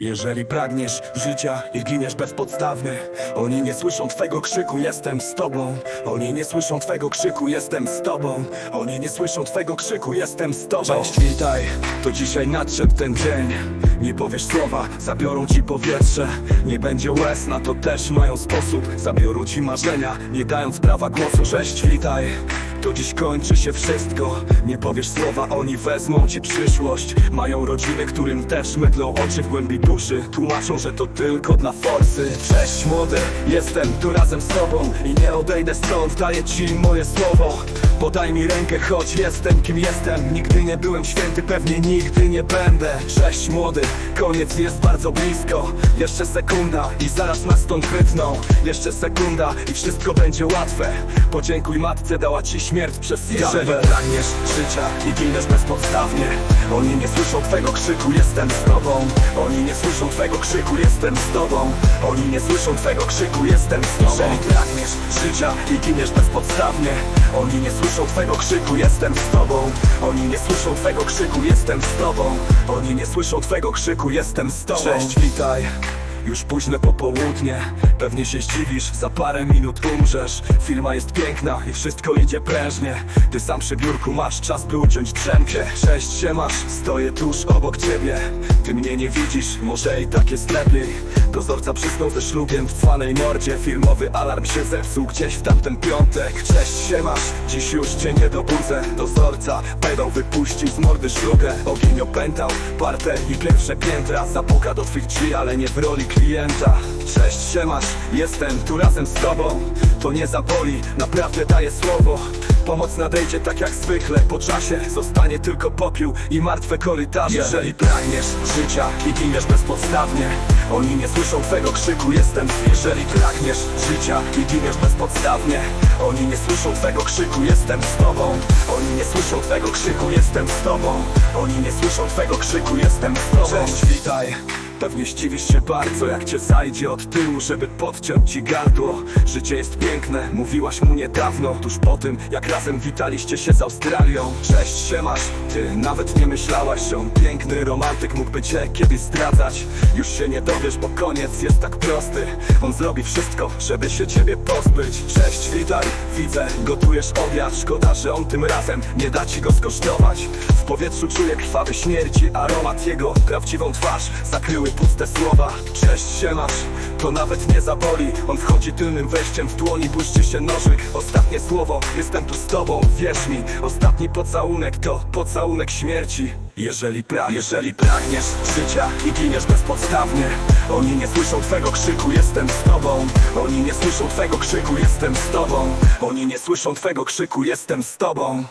Jeżeli pragniesz życia i giniesz bezpodstawnie Oni nie słyszą twego krzyku, jestem z tobą. Oni nie słyszą twego krzyku, jestem z tobą. Oni nie słyszą twego krzyku, jestem z tobą. Cześć, witaj, to dzisiaj nadszedł ten dzień. Nie powiesz słowa, zabiorą ci powietrze. Nie będzie łez, na to też mają sposób. Zabiorą ci marzenia, nie dając prawa głosu. Cześć, witaj, to dziś kończy się wszystko. Nie powiesz słowa, oni wezmą ci przyszłość. Mają rodziny, którym też mydlą oczy w głębi duszy. Tłumaczą, że to tylko dla forsy. Cześć młody, jestem tu razem z tobą. I nie odejdę stąd, daję ci moje słowo Podaj mi rękę, choć jestem kim jestem. Nigdy nie byłem święty, pewnie nigdy nie będę. Cześć młody, koniec jest bardzo blisko. Jeszcze sekunda i zaraz nas stąd wytną. Jeszcze sekunda i wszystko będzie łatwe. Podziękuj matce, dała ci śmierć przez skarbę Jeżeli pragniesz życia i giniesz bezpodstawnie. Oni nie słyszą twego krzyku, jestem z tobą. Oni nie słyszą twego krzyku, jestem z tobą. Oni nie słyszą twego krzyku, jestem z tobą. Jeżeli pragniesz życia i giniesz bezpodstawnie Oni nie słyszą twego krzyku, jestem z tobą. Oni nie słyszą twego krzyku, jestem z tobą. Oni nie słyszą twego krzyku, jestem z tobą. Cześć, witaj. Już późne popołudnie. Pewnie się zdziwisz, za parę minut umrzesz. Firma jest piękna i wszystko idzie prężnie. Ty sam przy biurku masz czas, by uciąć drzemkę. Cześć się masz, stoję tuż obok ciebie. Ty mnie nie widzisz, może i tak jest lepiej Dozorca przysnął ze szlugiem w cwanej mordzie. Filmowy alarm się zepsuł gdzieś w tamten piątek. Cześć się masz, dziś już cię nie dobudzę. Dozorca pedał wypuścił z mordy szlugę Ogień opętał partę i pierwsze piętra. Zapuka do twych drzwi, ale nie w roli klienta. Cześć się masz, jestem tu razem z tobą. To nie zaboli, naprawdę daję słowo Pomoc nadejdzie tak jak zwykle Po czasie. Zostanie tylko popiół i martwe korytarze. Jeżeli pragniesz życia i giniesz bezpodstawnie Oni nie słyszą twego krzyku, jestem. Jeżeli pragniesz życia i giniesz bezpodstawnie Oni nie słyszą twego krzyku, jestem z tobą. Oni nie słyszą twego krzyku, jestem z tobą. Oni nie słyszą twego krzyku, jestem z tobą. Cześć, witaj Pewnie zdziwisz się bardzo, jak cię zajdzie od tyłu, żeby podciąć ci gardło. Życie jest piękne, mówiłaś mu niedawno Tuż po tym, jak razem witaliście się z Australią. Cześć się masz, ty nawet nie myślałaś, on piękny romantyk mógłby cię kiedyś zdradzać. Już się nie dowiesz, bo koniec jest tak prosty. On zrobi wszystko, żeby się ciebie pozbyć. Cześć, witaj, widzę, gotujesz obiad. Szkoda, że on tym razem nie da ci go skosztować. W powietrzu czuję krwawy śmierci Aromat jego, prawdziwą twarz Zakryły puste słowa. Cześć się masz, to nawet nie zaboli. On wchodzi tylnym wejściem w dłoni Błyszczy się nożyk, ostatnie słowo Jestem tu z tobą, wierz mi. Ostatni pocałunek to pocałunek śmierci. Jeżeli, pra jeżeli pragniesz życia i giniesz bezpodstawnie Oni nie słyszą twego krzyku, jestem z tobą. Oni nie słyszą twego krzyku, jestem z tobą. Oni nie słyszą twego krzyku, jestem z tobą